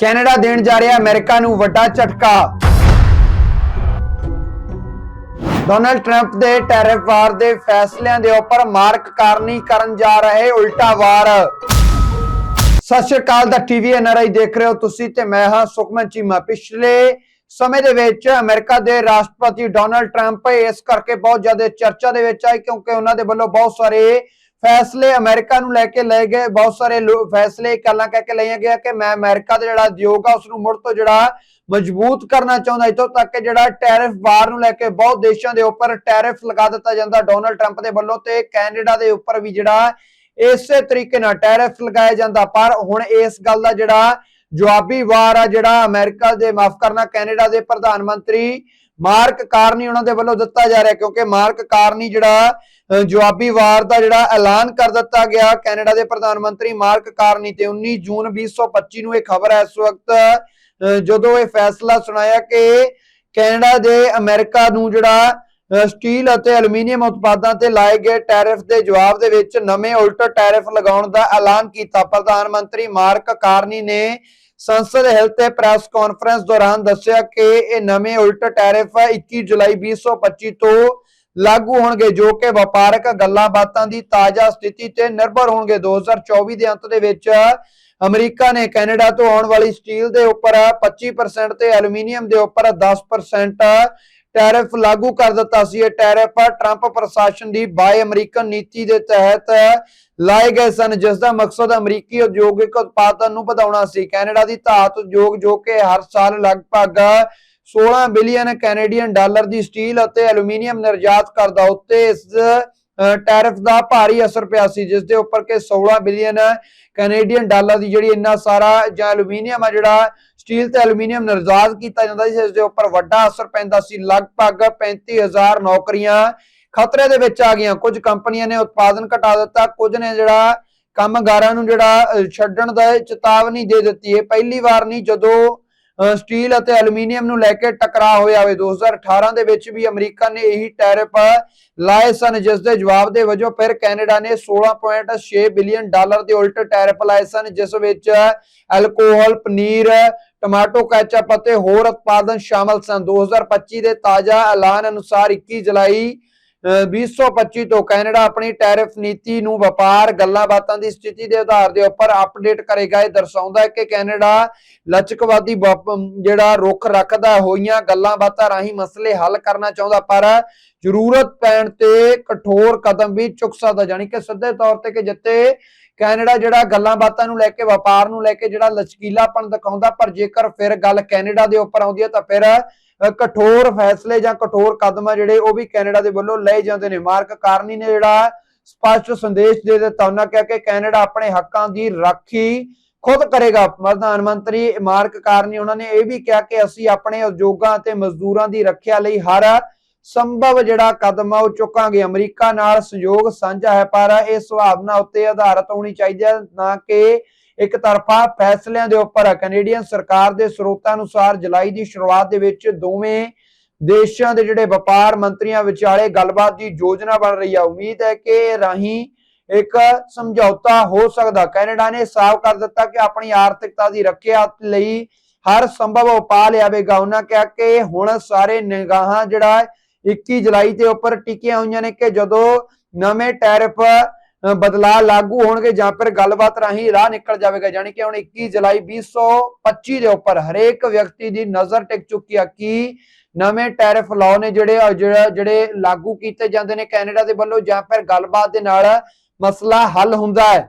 Canada ਦੇਣ ਜਾ ਰਿਹਾ ਅਮਰੀਕਾ ਨੂੰ ਵੱਡਾ ਝਟਕਾ। ਡੋਨਲਡ ਟਰੰਪ ਦੇ ਟੈਰਿਫ ਵਾਰ ਦੇ ਫੈਸਲਿਆਂ ਦੇ ਉੱਪਰ ਮਾਰਕ ਕਾਰਨੀ ਕਰਨ ਜਾ ਰਹੇ ਉਲਟਾ ਵਾਰ। ਸਤਿ ਸ਼੍ਰੀ ਅਕਾਲ, ਦਾ ਟੀਵੀ ਐਨਆਰਆਈ ਦੇਖ ਰਹੇ ਹੋ ਤੁਸੀਂ ਤੇ ਮੈਂ ਹਾਂ ਸੁਖਮਨ ਚੀਮਾ। ਪਿਛਲੇ ਸਮੇਂ ਦੇ ਵਿੱਚ ਅਮਰੀਕਾ ਦੇ ਰਾਸ਼ਟਰਪਤੀ ਡੋਨਲਡ ਟਰੰਪ ਇਸ ਕਰਕੇ ਬਹੁਤ ਜ਼ਿਆਦਾ ਚਰਚਾ ਦੇ ਵਿੱਚ ਆਏ ਕਿਉਂਕਿ ਉਹਨਾਂ ਦੇ ਵੱਲੋਂ ਬਹੁਤ ਸਾਰੇ ਫੈਸਲੇ ਅਮਰੀਕਾ ਨੂੰ ਲੈ ਕੇ ਲਏ ਗਏ। ਬਹੁਤ ਸਾਰੇ ਲੋ- ਫੈਸਲੇ ਗੱਲਾਂ ਕਹਿ ਕੇ ਲਏ ਗਏ ਕਿ ਮੈਂ ਅਮਰੀਕਾ ਦਾ ਜਿਹੜਾ ਉਦਯੋਗ ਆ ਉਸ ਨੂੰ ਮੁੜ ਤੋਂ ਜਿਹੜਾ ਮਜ਼ਬੂਤ ਕਰਨਾ ਚਾਹੁੰਦਾ। ਇਤੋਂ ਤੱਕ ਕਿ ਜਿਹੜਾ ਟੈਰਿਫ ਬਾਰ ਨੂੰ ਲੈ ਕੇ ਬਹੁਤ ਦੇਸ਼ਾਂ ਦੇ ਉੱਪਰ ਟੈਰਿਫ ਲਗਾ ਦਿੱਤਾ ਜਾਂਦਾ ਡੋਨਲਡ ਟਰੰਪ ਦੇ ਵੱਲੋਂ ਤੇ ਕੈਨੇਡਾ ਦੇ ਉੱਪਰ ਵੀ ਜਿਹੜਾ ਇਸੇ ਤਰੀਕੇ ਨਾਲ ਟੈਰਿਫ ਲਗਾਇਆ ਜਾਂਦਾ। ਪਰ ਹੁਣ ਇਸ ਗੱਲ ਦਾ ਜਿਹੜਾ ਜਵਾਬੀ ਵਾਰ ਆ, ਜਿਹੜਾ ਅਮਰੀਕਾ ਦੇ, ਮਾਫ ਕਰਨਾ, ਕੈਨੇਡਾ ਦੇ ਪ੍ਰਧਾਨ ਮੰਤਰੀ ਮਾਰਕ ਕਾਰਨੀ ਉਹਨਾਂ ਦੇ ਵੱਲੋਂ ਦਿੱਤਾ ਜਾ ਰਿਹਾ, ਕਿਉਂਕਿ ਮਾਰਕ ਕਾਰਨੀ ਜਿਹੜਾ ਜਵਾਬੀ ਵਾਰ ਦਾ ਜਿਹੜਾ ਐਲਾਨ ਕਰ ਦਿੱਤਾ ਗਿਆ, ਕੈਨੇਡਾ ਦੇ ਪ੍ਰਧਾਨ ਮੰਤਰੀ ਮਾਰਕ ਕਾਰਨੀ ਤੇ 19 ਜੂਨ 2025 ਨੂੰ ਇਹ ਖਬਰ ਹੈ। ਇਸ ਵਕਤ ਜਦੋਂ ਇਹ ਫੈਸਲਾ ਸੁਣਾਇਆ ਕਿ ਕੈਨੇਡਾ ਦੇ ਅਮਰੀਕਾ ਨੂੰ ਜਿਹੜਾ ਸਟੀਲ ਅਤੇ ਐਲੂਮੀਨੀਅਮ ਉਤਪਾਦਾਂ ਤੇ ਲਾਏ ਗਏ ਟੈਰਿਫ ਦੇ ਜਵਾਬ ਦੇ ਵਿੱਚ ਨਵੇਂ ਉਲਟ ਟੈਰਿਫ ਲਗਾਉਣ ਦਾ ਐਲਾਨ ਕੀਤਾ। ਪ੍ਰਧਾਨ ਮੰਤਰੀ ਮਾਰਕ ਕਾਰਨੀ ਨੇ ਸੰਸਦ ਹਿਲ ਤੇ ਪ੍ਰੈਸ ਕਾਨਫਰੰਸ ਦੌਰਾਨ ਦੱਸਿਆ ਕਿ ਇਹ ਨਵੇਂ ਉਲਟ ਟੈਰਿਫ 21 ਜੁਲਾਈ 2025 ਤੋਂ ਲਾਗੂ ਹੋਣਗੇ, ਜੋ ਕਿ ਵਪਾਰਕ ਗੱਲਾਂ ਬਾਤਾਂ ਦੀ ਤਾਜ਼ਾ ਸਥਿਤੀ ਤੇ ਨਿਰਭਰ ਹੋਣਗੇ। 2024 ਦੇ ਅੰਤ ਦੇ ਵਿੱਚ ਅਮਰੀਕਾ ਨੇ ਕੈਨੇਡਾ ਤੋਂ ਆਉਣ ਵਾਲੀ ਸਟੀਲ ਦੇ ਉੱਪਰ 25% ਤੇ ਐਲੂਮੀਨੀਅਮ ਦੇ ਉੱਪਰ 10% ਟੈਰਿਫ ਲਾਗੂ ਕਰ ਦਿੱਤਾ ਸੀ। ਇਹ ਟੈਰਿਫ ਟਰੰਪ ਪ੍ਰਸ਼ਾਸਨ ਦੀ ਬਾਈ ਅਮਰੀਕਨ ਨੀਤੀ ਦੇ ਤਹਿਤ ਲਾਏ ਗਏ ਸਨ ਜਿਸ ਦਾ ਮਕਸਦ ਅਮਰੀਕੀ ਉਦਯੋਗਿਕ ਉਤਪਾਦਨ ਨੂੰ ਵਧਾਉਣਾ ਸੀ। ਕੈਨੇਡਾ ਦੀ ਧਾਤ ਉਦਯੋਗ ਜੋ ਕਿ ਹਰ ਸਾਲ ਲਗਭਗ 16 ਬਿਲੀਅਨ ਕੈਨੇਡੀਅਨ ਡਾਲਰ ਦੀ ਸਟੀਲ ਅਤੇ ਐਲੂਮੀਨੀਅਮ ਨਿਰਯਾਤ ਕਰਦਾ ਉੱਤੇ ਇਸ ਅ, ਟੈਰਿਫ ਦਾ ਭਾਰੀ ਅਸਰ ਪਿਆ ਸੀ ਜਿਸ ਦੇ ਉੱਪਰ ਕਿ 16 ਬਿਲੀਅਨ ਕੈਨੇਡੀਅਨ ਡਾਲਰ ਦੀ ਜਿਹੜੀ ਇੰਨਾ ਸਾਰਾ ਜਾਂ ਐਲੂਮੀਨੀਅਮ ਆ ਜਿਹੜਾ ਸਟੀਲ ਤੇ ਐਲੂਮੀਨੀਅਮ ਨਿਰਜਾਤ ਕੀਤਾ ਜਾਂਦਾ ਸੀ ਇਸ ਦੇ ਉੱਪਰ ਵੱਡਾ ਅਸਰ ਪੈਂਦਾ ਸੀ। ਲਗਭਗ 35000 ਨੌਕਰੀਆਂ ਖਤਰੇ ਦੇ ਵਿੱਚ ਆ ਗਈਆਂ। ਕੁਝ ਕੰਪਨੀਆਂ ਨੇ ਉਤਪਾਦਨ ਘਟਾ ਦਿੱਤਾ। ਕੁਝ ਨੇ ਜਿਹੜਾ ਕੰਮਗਾਰਾਂ ਨੂੰ ਜਿਹੜਾ ਛੱਡਣ ਦਾ ਚੇਤਾਵਨੀ ਦੇ ਦਿੱਤੀ ਹੈ। ਪਹਿਲੀ ਵਾਰ ਨਹੀਂ, ਜਦੋਂ ਸਟੀਲ ਅਤੇ ਐਲੂਮੀਨੀਅਮ ਨੂੰ ਲੈ ਕੇ ਟਕਰਾਅ ਹੋਇਆ ਹੋਵੇ। 2018 ਦੇ ਵਿੱਚ ਵੀ ਅਮਰੀਕਾ ਨੇ ਇਹੀ ਟੈਰਿਫ ਲਾਏ ਸਨ, ਜਿਸ ਦੇ ਜਵਾਬ ਦੇ ਵਜੋਂ ਫਿਰ ਕੈਨੇਡਾ ਨੇ 16.6 ਬਿਲੀਅਨ ਡਾਲਰ ਦੇ ਉਲਟ ਟੈਰਿਫ ਲਾਏ ਸਨ, ਜਿਸ ਵਿੱਚ ਐਲਕੋਹਲ, ਪਨੀਰ, ਟਮਾਟੋ, ਕੈਚਪ ਅਤੇ ਹੋਰ ਉਤਪਾਦਨ ਸ਼ਾਮਲ ਸਨ। 2025 ਦੇ ਤਾਜ਼ਾ ਐਲਾਨ ਅਨੁਸਾਰ 21 ਜੁਲਾਈ 2025 ਤੋਂ ਕੈਨੇਡਾ ਆਪਣੀ ਟੈਰਿਫ ਨੀਤੀ ਨੂੰ ਵਪਾਰ ਗੱਲਾਂ ਬਾਤਾਂ ਦੀ ਸਥਿਤੀ ਦੇ ਆਧਾਰ ਦੇ ਉੱਪਰ ਅਪਡੇਟ ਕਰੇਗਾ ਇਹ ਦਰਸਾਉਂਦਾ ਹੈ ਕਿ ਕੈਨੇਡਾ ਲਚਕਵਾਦੀ ਜਿਹੜਾ ਰੁਖ ਰੱਖਦਾ ਹੋਈਆਂ ਗੱਲਾਂ ਰਾਹੀਂ ਮਸਲੇ ਹੱਲ ਕਰਨਾ ਚਾਹੁੰਦਾ, ਪਰ ਜ਼ਰੂਰਤ ਪੈਣ ਤੇ ਕਠੋਰ ਕਦਮ ਵੀ ਚੁੱਕ ਸਕਦਾ ਜਾਨੀ ਕਿ ਸਿੱਧੇ ਤੌਰ ਤੇ ਕਿ ਜਿੱਤੇ ਕੈਨੇਡਾ ਜਿਹੜਾ ਗੱਲਾਂ ਬਾਤਾਂ ਨੂੰ ਲੈ ਕੇ, ਵਪਾਰ ਨੂੰ ਲੈ ਕੇ ਜਿਹੜਾ ਲਚਕੀਲਾਪਣ ਦਿਖਾਉਂਦਾ, ਪਰ ਜੇਕਰ ਫਿਰ ਗੱਲ ਕੈਨੇਡਾ ਦੇ ਉੱਪਰ ਆਉਂਦੀ ਹੈ ਤਾਂ ਫਿਰ ਕਠੋਰ ਫੈਸਲੇ ਜਾਂ ਕਠੋਰ ਕਦਮ ਆ ਜਿਹੜੇ ਉਹ ਵੀ ਕੈਨੇਡਾ ਦੇ ਵੱਲੋਂ ਲਏ ਜਾਂਦੇ ਨੇ। ਮਾਰਕ ਕਾਰਨੀ ਨੇ ਜਿਹੜਾ ਸਪਸ਼ਟ ਸੰਦੇਸ਼ ਦੇ ਦਿੱਤਾ, ਉਹਨਾਂ ਕਿਹਾ ਕਿ ਕੈਨੇਡਾ ਆਪਣੇ ਹੱਕਾਂ ਦੀ ਰਾਖੀ ਖੁਦ ਕਰੇਗਾ। ਪ੍ਰਧਾਨ ਮੰਤਰੀ ਮਾਰਕ ਕਾਰਨੀ, ਉਹਨਾਂ ਨੇ ਇਹ ਵੀ ਕਿਹਾ ਕਿ ਅਸੀਂ ਆਪਣੇ ਉਦਯੋਗਾਂ ਅਤੇ ਮਜ਼ਦੂਰਾਂ ਦੀ ਰੱਖਿਆ ਲਈ ਹਰ ਸੰਭਵ ਜਿਹੜਾ ਕਦਮ ਆ, ਉਹ ਚੁੱਕਾਂਗੇ। ਅਮਰੀਕਾ ਨਾਲ ਸਹਿਯੋਗ ਸਾਂਝਾ ਹੈ, ਪਰ ਇਹ ਸੁਭਾਵਨਾ ਉੱਤੇ ਆਧਾਰਿਤ ਹੋਣੀ ਚਾਹੀਦੀ ਹੈ, ਨਾ ਕਿ ਇੱਕ ਤਰਫਾ ਫੈਸਲਿਆਂ ਦੇ ਉੱਪਰ ਕੈਨੇਡੀਅਨ ਸਰਕਾਰ ਦੇ ਸਰੋਤਾਂ ਅਨੁਸਾਰ ਜੁਲਾਈ ਦੀ ਸ਼ੁਰੂਆਤ ਦੇ ਵਿੱਚ ਦੋਵੇਂ ਦੇਸ਼ਾਂ ਦੇ ਜਿਹੜੇ ਵਪਾਰ ਮੰਤਰੀਆਂ ਵਿਚਾਲੇ ਗੱਲਬਾਤ ਦੀ ਯੋਜਨਾ ਬਣ ਰਹੀ ਹੈ ਉਮੀਦ ਹੈ ਕਿ ਰਾਹੀਂ ਇੱਕ ਸਮਝੌਤਾ ਹੋ ਸਕਦਾ। ਕੈਨੇਡਾ ਨੇ ਸਾਫ਼ ਕਰ ਦਿੱਤਾ ਕਿ ਆਪਣੀ ਆਰਥਿਕਤਾ ਦੀ ਰੱਖਿਆ ਲਈ ਹਰ ਸੰਭਵ ਉਪਾਅ ਲਿਆਵੇਗਾ। ਉਹਨਾਂ ਕਿਹਾ ਕਿ ਹੁਣ ਸਾਰੇ ਨਿਗਾਹਾਂ ਜਿਹੜਾ 21 ਜੁਲਾਈ ਦੇ ਉੱਪਰ ਟਿਕੀਆਂ ਹੋਈਆਂ ਨੇ ਕਿ ਜਦੋਂ ਨਵੇਂ ਟੈਰਿਫ ਬਦਲਾਅ ਲਾਗੂ ਹੋਣਗੇ ਜਾਂ ਫਿਰ ਗੱਲਬਾਤ ਰਾਹੀਂ ਰਾਹ ਨਿਕਲ ਜਾਵੇਗਾ, ਯਾਨੀ ਕਿ ਹੁਣ 21 ਜੁਲਾਈ 2025 ਦੇ ਉੱਪਰ ਹਰੇਕ ਵਿਅਕਤੀ ਦੀ ਨਜ਼ਰ ਟਿਕ ਚੁੱਕੀ ਆ ਕਿ ਨਵੇਂ ਟੈਰਿਫ ਲਾਅ ਨੇ ਜਿਹੜੇ ਜਿਹੜੇ ਲਾਗੂ ਕੀਤੇ ਜਾਂਦੇ ਨੇ ਕੈਨੇਡਾ ਦੇ ਵੱਲੋਂ ਜਾਂ ਫਿਰ ਗੱਲਬਾਤ ਦੇ ਨਾਲ ਮਸਲਾ ਹੱਲ ਹੁੰਦਾ ਹੈ।